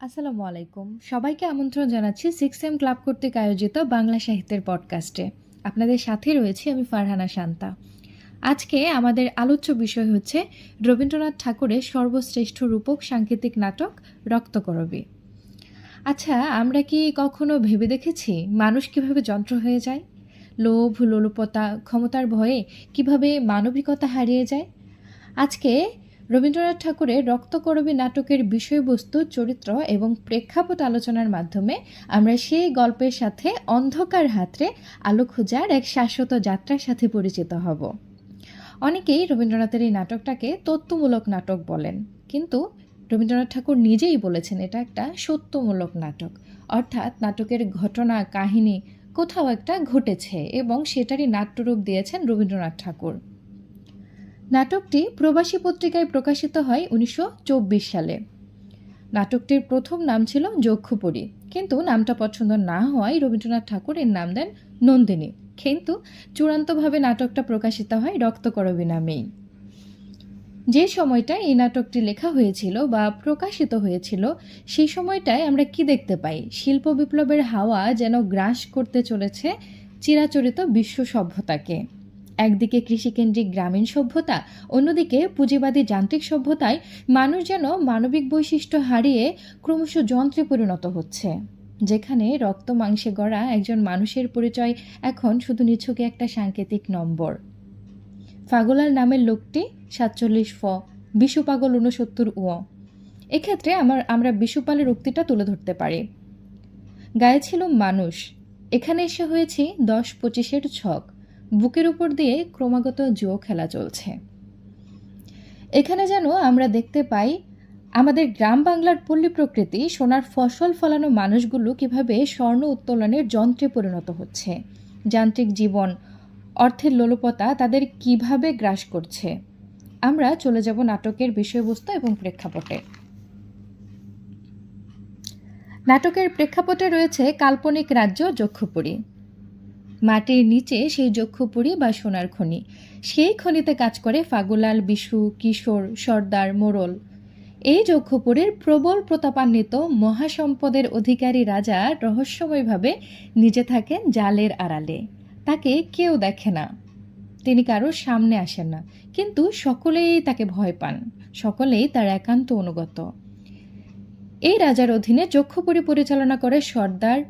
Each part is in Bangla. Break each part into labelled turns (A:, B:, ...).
A: আসসালামু আলাইকুম। সবাইকে আমন্ত্রণ জানাচ্ছি সিক্স এম ক্লাব কর্তৃক আয়োজিত বাংলা সাহিত্যের পডকাস্টে। আপনাদের সাথে রয়েছি আমি ফারহানা শান্তা। আজকে আমাদের আলোচ্য বিষয় হচ্ছে রবীন্দ্রনাথ ঠাকুরের সর্বশ্রেষ্ঠ রূপক সাংকেতিক নাটক রক্তকরবী। আচ্ছা আমরা কি কখনো ভেবে দেখেছি মানুষ কীভাবে যন্ত্র হয়ে যায়? লোভ, লোলুপতা, ক্ষমতার ভয়ে কীভাবে মানবিকতা হারিয়ে যায়? আজকে রবীন্দ্রনাথ ঠাকুরের রক্তকরবী নাটকের বিষয়বস্তু, চরিত্র এবং প্রেক্ষাপট আলোচনার মাধ্যমে আমরা সেই গল্পের সাথে অন্ধকার হাতরে আলো খোঁজার এক শাশ্বত যাত্রার সাথে পরিচিত হব। অনেকেই রবীন্দ্রনাথের এই নাটকটাকে তত্ত্বমূলক নাটক বলেন, কিন্তু রবীন্দ্রনাথ ঠাকুর নিজেই বলেছেন এটা একটা সত্যমূলক নাটক। অর্থাৎ নাটকের ঘটনা, কাহিনী কোথাও একটা ঘটেছে এবং সেটারই নাট্যরূপ দিয়েছেন রবীন্দ্রনাথ ঠাকুর। নাটকটি প্রবাসী পত্রিকায় প্রকাশিত হয় উনিশশো চব্বিশ সালে। নাটকটির প্রথম নাম ছিল যক্ষুপুরী, কিন্তু নামটা পছন্দ না হওয়ায় রবীন্দ্রনাথ ঠাকুর এর নাম দেন নন্দিনী। কিন্তু চূড়ান্তভাবে নাটকটা প্রকাশিত হয় রক্তকরবী নামেই। যে সময়টায় এই নাটকটি লেখা হয়েছিল বা প্রকাশিত হয়েছিল সেই সময়টায় আমরা কি দেখতে পাই? শিল্প বিপ্লবের হাওয়া যেন গ্রাস করতে চলেছে চিরাচরিত বিশ্ব সভ্যতাকে। একদিকে কৃষিকেন্দ্রিক গ্রামীণ সভ্যতা, অন্যদিকে পুঁজিবাদী যান্ত্রিক সভ্যতায় মানুষ যেন মানবিক বৈশিষ্ট্য হারিয়ে ক্রমশ যন্ত্রে পরিণত হচ্ছে। যেখানে রক্ত মাংসে গড়া একজন মানুষের পরিচয় এখন শুধু নিছকে একটা সাংকেতিক নম্বর। ফাগলাল নামের লোকটি সাতচল্লিশ ফ বিশুপাগল ঊনসত্তর উ। এক্ষেত্রে আমার, আমরা বিশুপালের উক্তিটা তুলে ধরতে পারি। গায়ে ছিল মানুষ, এখানে এসে হয়েছি দশ পঁচিশের ছক। বুকের উপর দিয়ে ক্রমাগত জুয়ো খেলা চলছে। এখানে যেন আমরা দেখতে পাই, আমাদের গ্রাম বাংলার পল্লী প্রকৃতি সোনার ফসল ফলানো মানুষগুলো কীভাবে স্বর্ণ উত্তোলনের যন্ত্রে পরিণত হচ্ছে। যান্ত্রিক জীবন, অর্থের লোলপতা তাদের কীভাবে গ্রাস করছে। আমরা চলে যাব নাটকের বিষয়বস্তু এবং প্রেক্ষাপটে। নাটকের প্রেক্ষাপটে রয়েছে কাল্পনিক রাজ্য যক্ষপুরী। মাটির নিচে সেই যক্ষপুরী বা সোনার খনি। সেই খনিতে কাজ করে ফাগুলাল, বিশু, কিশোর, সর্দার মোড়ল এই যক্ষপুরের প্রবল প্রতাপান্বিত মহাসম্পদের অধিকারী রাজা রহস্যময়ভাবে নিজে থাকেন জালের আড়ালে। তাকে কেউ দেখে না। তিনি কারোর সামনে আসেন না। কিন্তু সকলেই তাকে ভয় পান। সকলেই তার একান্ত অনুগত। এই রাজার অধীনে যক্ষপুরী পরিচালনা করে সর্দার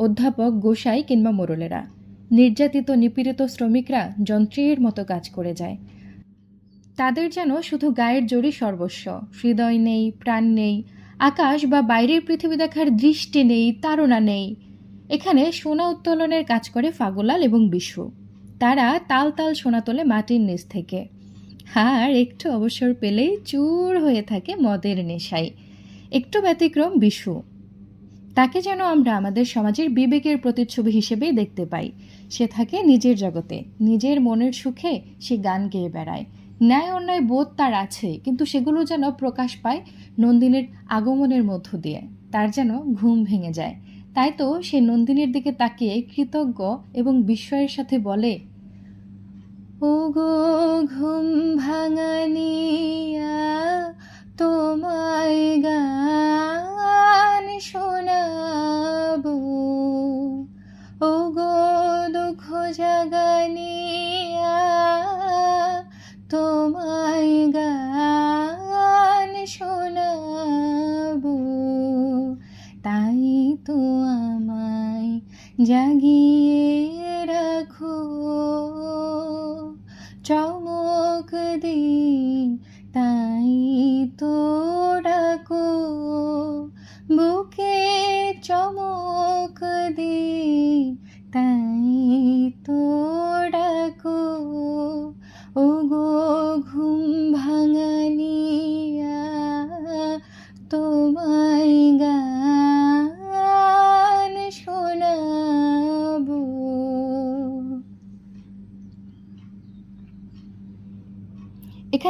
A: অধ্যাপক গোসাই কিংবা মোরলেরা। নির্যাতিত, নিপীড়িত শ্রমিকরা যন্ত্রের মতো কাজ করে যায়। তাদের যেন শুধু গায়ের জোরই সর্বস্ব। হৃদয় নেই, প্রাণ নেই, আকাশ বা বাইরের পৃথিবী দেখার দৃষ্টি নেই, তাড়না নেই। এখানে সোনা উত্তোলনের কাজ করে ফাগুলাল এবং বিশু। তারা তাল তাল সোনা তোলে মাটির নিচ থেকে। আর একটু অবসর পেলেই চুর হয়ে থাকে মদের নেশায়। একটু ব্যতিক্রম বিশু। তাকে যেন আমরা আমাদের সমাজের বিবেকের প্রতিচ্ছবি হিসেবেই দেখতে পাই। সে থাকে নিজের জগতে, নিজের মনের সুখে সে গান গেয়ে বেড়ায়। ন্যায় অন্যায় বোধ তার আছে, কিন্তু সেগুলো যেন প্রকাশ পায় নন্দিনীর আগমনের মধ্য দিয়ে। তার যেন ঘুম ভেঙে যায়। তাই তো সে নন্দিনীর দিকে তাকিয়ে কৃতজ্ঞ এবং বিস্ময়ের সাথে বলে ও গো ঘুম ভাঙানিয়া তো আমায় জাগিয়ে রাখো।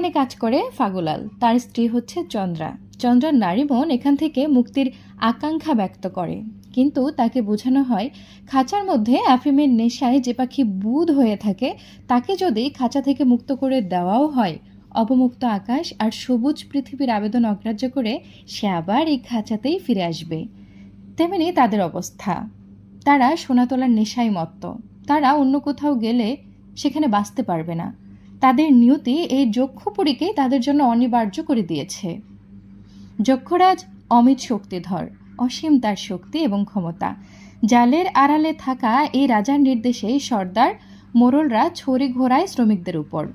A: এখানে কাজ করে ফাগুলাল। তার স্ত্রী হচ্ছে চন্দ্রা। চন্দ্রার নারী মন এখান থেকে মুক্তির আকাঙ্ক্ষা ব্যক্ত করে। কিন্তু তাকে বোঝানো হয়, খাঁচার মধ্যে অ্যাফিমের নেশায় যে পাখি বুধ হয়ে থাকে, তাকে যদি খাঁচা থেকে মুক্ত করে দেওয়াও হয় অবমুক্ত আকাশ আর সবুজ পৃথিবীর আবেদন অগ্রাহ্য করে সে আবার এই খাঁচাতেই ফিরে আসবে। তেমনি তাদের অবস্থা। তারা সোনা তোলার নেশায় মত্ত। তারা অন্য কোথাও গেলে সেখানে বাঁচতে পারবে না। তাদের নিয়তি এই যক্ষপুরীকে তাদের জন্য অনিবার্য করে দিয়েছে। যক্ষরাজ অমিত শক্তিধর, অসীম তার শক্তি এবং ক্ষমতা। জালের আড়ালে থাকা এই রাজার নির্দেশে সর্দার মোরলরা ছড়ি ঘোরায় শ্রমিকদের উপর।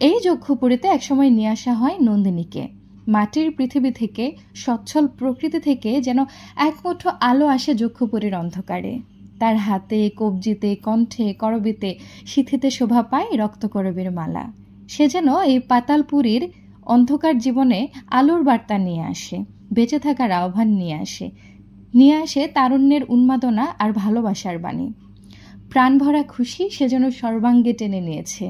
A: এই যক্ষপুরীতে একসময় নিয়ে আসা হয় নন্দিনীকে। মাটির পৃথিবী থেকে, সচ্ছল প্রকৃতি থেকে যেন একমুঠো আলো আসে যক্ষপুরীর অন্ধকারে। তার হাতে, কবজিতে, কণ্ঠে, করবিতে, সিথিতে শোভা পায় রক্তকরবের মালা। সে যেন এই পাতালপুরীর অন্ধকার জীবনে আলোর বার্তা নিয়ে আসে, বেঁচে থাকার আহ্বান নিয়ে আসে নিয়ে আসে তারুণ্যের উন্মাদনা আর ভালোবাসার বাণী। প্রাণ ভরা খুশি সে যেন সর্বাঙ্গে টেনে নিয়েছে।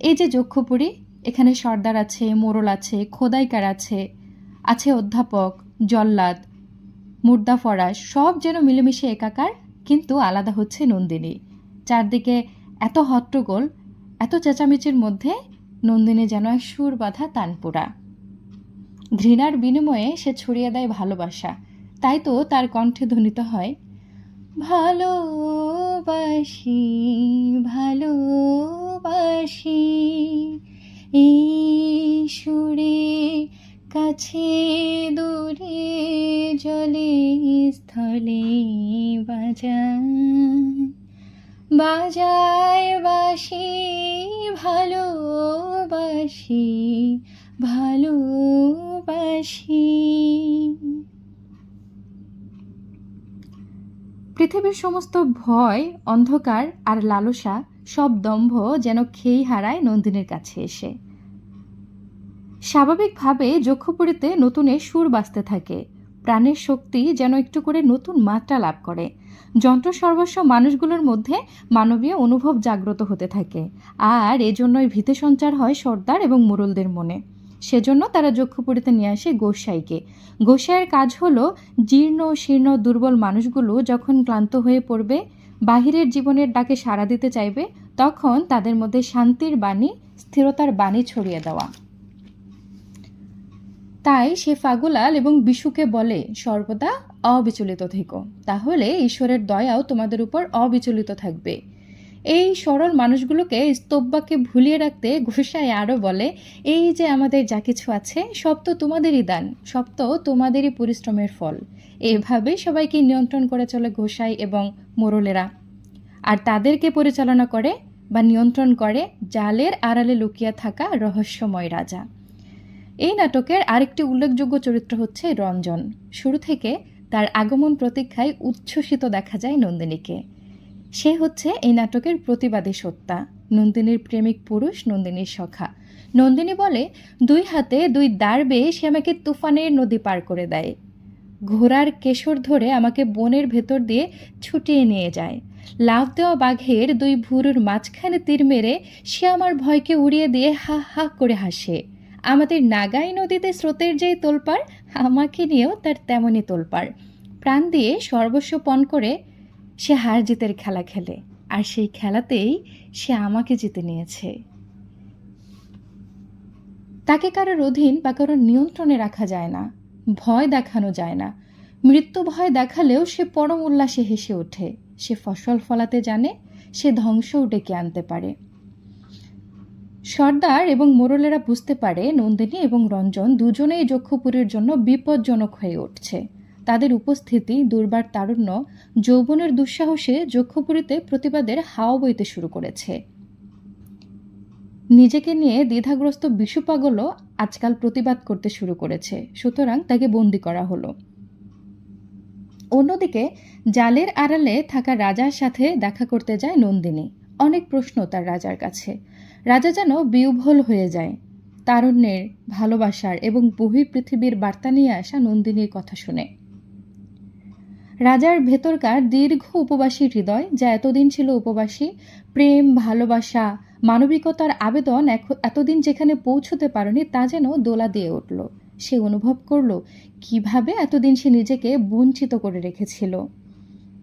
A: এই যে যক্ষপুরী, এখানে সর্দার আছে, মোরল আছে, খোদাইকার আছে আছে অধ্যাপক, জল্লাদ মুর্দা ফরাস সব যেন মিলেমিশে একাকার কিন্তু আলাদা হচ্ছে নন্দিনী। চারদিকে এত হট্টগোল, এত চেঁচামেচির মধ্যে নন্দিনী যেন এক সুর বাঁধা তানপুরা। ঘৃণার বিনিময়ে সে ছড়িয়ে দেয় ভালোবাসা। তাই তো তার কণ্ঠে ধ্বনিত হয় ভালোবাসি ভালোবাসি সুরে কাছে দূরে জলে স্থলে। বাজায় বাজায় বাসি ভালোবাসি ভালোবাসি পৃথিবীর সমস্ত ভয়, অন্ধকার আর লালসা সব দম্ভ যেন খেই হারায় নন্দিনীর কাছে এসে। স্বাভাবিকভাবে যক্ষপুরীতে নতুনের সুর বাজতে থাকে। প্রাণের শক্তি যেন একটু করে নতুন মাত্রা লাভ করে। যন্ত্র সর্বস্ব মানুষগুলোর মধ্যে মানবীয় অনুভব জাগ্রত হতে থাকে। আর এজন্যই ভীতি সঞ্চার হয় সর্দার এবং মুরলদের মনে। সেজন্য তারা যক্ষপুরীতে নিয়ে আসে গোসাইকে। গোসাইয়ের কাজ হলো জীর্ণ শীর্ণ দুর্বল মানুষগুলো যখন ক্লান্ত হয়ে পড়বে, বাহিরের জীবনের ডাকে সাড়া দিতে চাইবে, তখন তাদের মধ্যে শান্তির বাণী, স্থিরতার বাণী ছড়িয়ে দেওয়া। তাই সে ফাগুলাল এবং বিশুকে বলে, সর্বদা অবিচলিত থেকো। তাহলে ঈশ্বরের দয়াও তোমাদের উপর অবিচলিত থাকবে। এই সরল মানুষগুলোকে স্তব্বাকে ভুলিয়ে রাখতে ঘোষায় আরও বলে, এই যে আমাদের যা কিছু আছে, সব তো তোমাদেরই দান, সব তো তোমাদেরই পরিশ্রমের ফল। এভাবে সবাইকে নিয়ন্ত্রণ করে চলে ঘোষাই এবং মোরলেরা। আর তাদেরকে পরিচালনা করে বা নিয়ন্ত্রণ করে জালের আড়ালে লুকিয়ে থাকা রহস্যময় রাজা। এই নাটকের আরেকটি উল্লেখযোগ্য চরিত্র হচ্ছে রঞ্জন। শুরু থেকে তার আগমন প্রতীক্ষায় উচ্ছ্বসিত দেখা যায় নন্দিনীকে। সে হচ্ছে এই নাটকের প্রতিবাদী সত্তা, নন্দিনীর প্রেমিক পুরুষ, নন্দিনীর সখা। নন্দিনী বলে, দুই হাতে দুই দাঁড় বেয়ে সে আমাকে তুফানের নদী পার করে দেয়। ঘোড়ার কেশর ধরে আমাকে বনের ভেতর দিয়ে ছুটিয়ে নিয়ে যায়। লাফ দেওয়া বাঘের দুই ভুরুর মাঝখানে তীর মেরে সে আমার ভয়কে উড়িয়ে দিয়ে হা হা করে হাসে। আমাদের নাগাই নদীতে স্রোতের যেই তোলপাড়, আমাকে নিয়েও তার তেমনই তোলপাড়। প্রাণ দিয়ে সর্বস্ব পণ করে সে হার জিতের খেলা খেলে, আর সেই খেলাতেই সে আমাকে জিতে নিয়েছে। তাকে কারোর অধীন বা কারোর নিয়ন্ত্রণে রাখা যায় না, ভয় দেখানো যায় না। মৃত্যু ভয় দেখালেও সে পরম উল্লাসে হেসে ওঠে, সে ফসল ফলাতে জানে, সে ধ্বংসও ডেকে আনতে পারে। সর্দার এবং মোরলেরা বুঝতে পারে নন্দিনী এবং রঞ্জন দুজনেই যক্ষপুরীর জন্য বিপজ্জনক হয়ে উঠছে। তাদের উপস্থিতি, দুর্বার তারুণ্য, যৌবনের দুঃসাহসে যক্ষপুরীতে প্রতিবাদের হাওয়া বইতে শুরু করেছে। নিজেকে নিয়ে দ্বিধাগ্রস্ত বিশুপাগলও আজকাল প্রতিবাদ করতে শুরু করেছে, সুতরাং তাকে বন্দি করা হলো। অন্যদিকে জালের আড়ালে থাকা রাজার সাথে দেখা করতে যায় নন্দিনী। অনেক প্রশ্ন তার রাজার কাছে। রাজা যেন বিউভল হয়ে যায়, তারুণ্যের, ভালোবাসার এবং বহির পৃথিবীর বার্তা নিয়ে আসা নন্দিনীর কথা শুনে। রাজার ভেতরকার দীর্ঘ উপবাসী হৃদয়, যা এতদিন ছিল উপবাসী, প্রেম, ভালোবাসা, মানবিকতার আবেদন এতদিন যেখানে পৌঁছতে পারেনি, তা যেন দোলা দিয়ে উঠল। সে অনুভব করল, কীভাবে এতদিন সে নিজেকে বঞ্চিত করে রেখেছিল।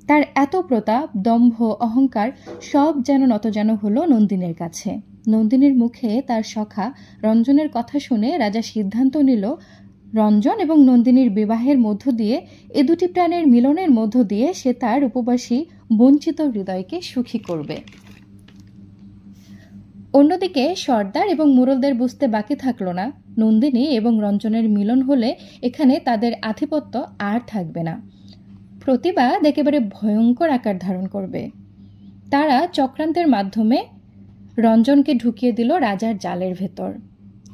A: তার এত প্রতাপ, দম্ভ, অহংকার সব যেন নত যেন হলো নন্দিনের কাছে। নন্দিনীর মুখে তার সখা রঞ্জনের কথা শুনে রাজা সিদ্ধান্ত নিল, রঞ্জন এবং নন্দিনীর বিবাহের মধ্য দিয়ে, এ দুটি প্রাণের মিলনের মধ্য দিয়ে সে তার উপবাসী বঞ্চিত হৃদয়কে সুখী করবে। অন্যদিকে সর্দার এবং মুরলদের বুঝতে বাকি থাকল না। নন্দিনী এবং রঞ্জনের মিলন হলে এখানে তাদের আধিপত্য আর থাকবে না। প্রতিবাদ একেবারে ভয়ঙ্কর আকার ধারণ করবে। তারা চক্রান্তের মাধ্যমে রঞ্জনকে ঢুকিয়ে দিল রাজার জালের ভেতর।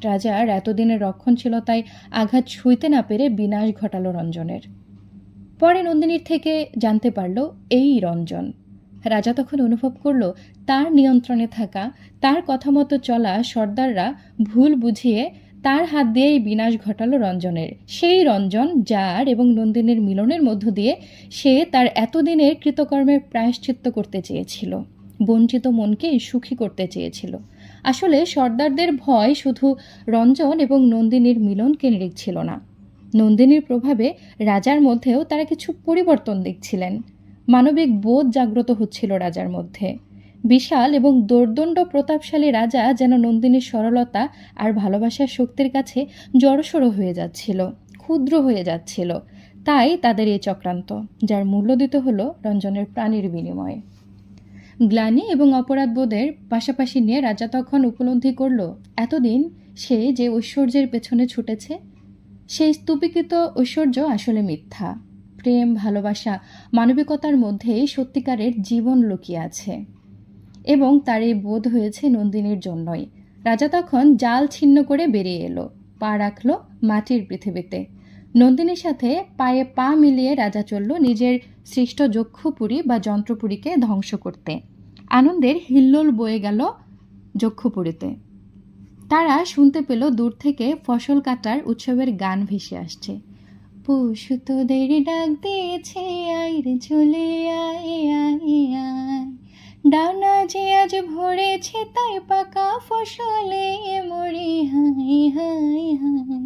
A: রাজার এতদিনের রক্ষণশীলতায় আঘাত ছুঁইতে না পেরে বিনাশ ঘটালো রঞ্জনের। পরে নন্দিনীর থেকে জানতে পারল, এই রঞ্জন। রাজা তখন অনুভব করল, তার নিয়ন্ত্রণে থাকা, তার কথা মতো চলা সর্দাররা ভুল বুঝিয়ে তার হাত দিয়েই বিনাশ ঘটালো রঞ্জনের। সেই রঞ্জন, যার এবং নন্দিনীর মিলনের মধ্য দিয়ে সে তার এতদিনের কৃতকর্মের প্রায়শ্চিত্ত করতে চেয়েছিল, বঞ্চিত মনকে সুখী করতে চেয়েছিল। আসলে সর্দারদের ভয় শুধু রঞ্জন এবং নন্দিনীর মিলন কেন্দ্রিক ছিল না। নন্দিনীর প্রভাবে রাজার মধ্যেও তারা কিছু পরিবর্তন দেখছিলেন। মানবিক বোধ জাগ্রত হচ্ছিল রাজার মধ্যে। বিশাল এবং দোর্দণ্ড প্রতাপশালী রাজা যেন নন্দিনীর সরলতা আর ভালোবাসার শক্তির কাছে জড়সড় হয়ে যাচ্ছিল, ক্ষুদ্র হয়ে যাচ্ছিল। তাই তাদের এই চক্রান্ত, যার মূল্য দিতে হলো রঞ্জনের প্রাণীর বিনিময়ে। গ্লানি এবং অপরাধবোধের পাশাপাশি নিয়ে রাজা তখন উপলব্ধি করল, এতদিন সে যে ঐশ্বর্যের পেছনে ছুটেছে, সেই স্তূপীকৃত ঐশ্বর্য আসলে মিথ্যা। প্রেম, ভালোবাসা, মানবিকতার মধ্যেই সত্যিকারের জীবন লুকিয়ে আছে। এবং তার এই বোধ হয়েছে নন্দিনীর জন্যই। রাজা তখন জাল ছিন্ন করে বেরিয়ে এলো, পা রাখল মাটির পৃথিবীতে। নন্দিনীর সাথে পায়ে পা মিলিয়ে রাজা চলল নিজের সৃষ্ট যক্ষপুরী বা যন্ত্রপুরীকে ধ্বংস করতে। আনন্দের হিল্লোল বয়ে গেল যক্ষপুরীতে। তারা শুনতে পেল দূর থেকে ফসল কাটার উৎসবের গান ভেসে আসছে। পশু তোদের ডাক দিয়েছে আইরে চলে আয় আয় আয়। ডানা যে আজ ভরেছে তাই পাকা ফসলে মরি হাই হাই হাই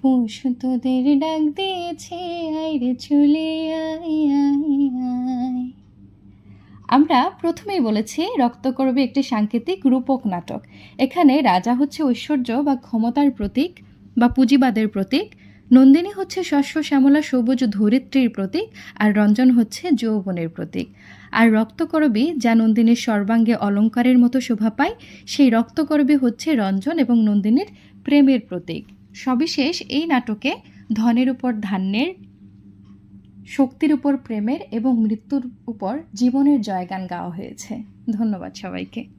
A: পশু তোদের ডাক দিয়েছে আইরে চলে আই আই আই আমরা প্রথমেই বলেছি রক্তকরবে একটি সাংকেতিক রূপক নাটক। এখানে রাজা হচ্ছে ঐশ্বর্য বা ক্ষমতার প্রতীক বা পুঁজিবাদের প্রতীক। নন্দিনী হচ্ছে শস্য শ্যামলা সবুজ ধরিত্রীর প্রতীক আর রঞ্জন হচ্ছে যৌবনের প্রতীক। আর রক্তকরবী যা নন্দিনীর সর্বাঙ্গে অলঙ্কারের মতো শোভা পায়, সেই রক্তকরবী হচ্ছে রঞ্জন এবং নন্দিনীর প্রেমের প্রতীক। সবিশেষ এই নাটকে ধনের উপর ধান্যের, শক্তির উপর প্রেমের এবং মৃত্যুর উপর জীবনের জয়গান গাওয়া হয়েছে। ধন্যবাদ সবাইকে।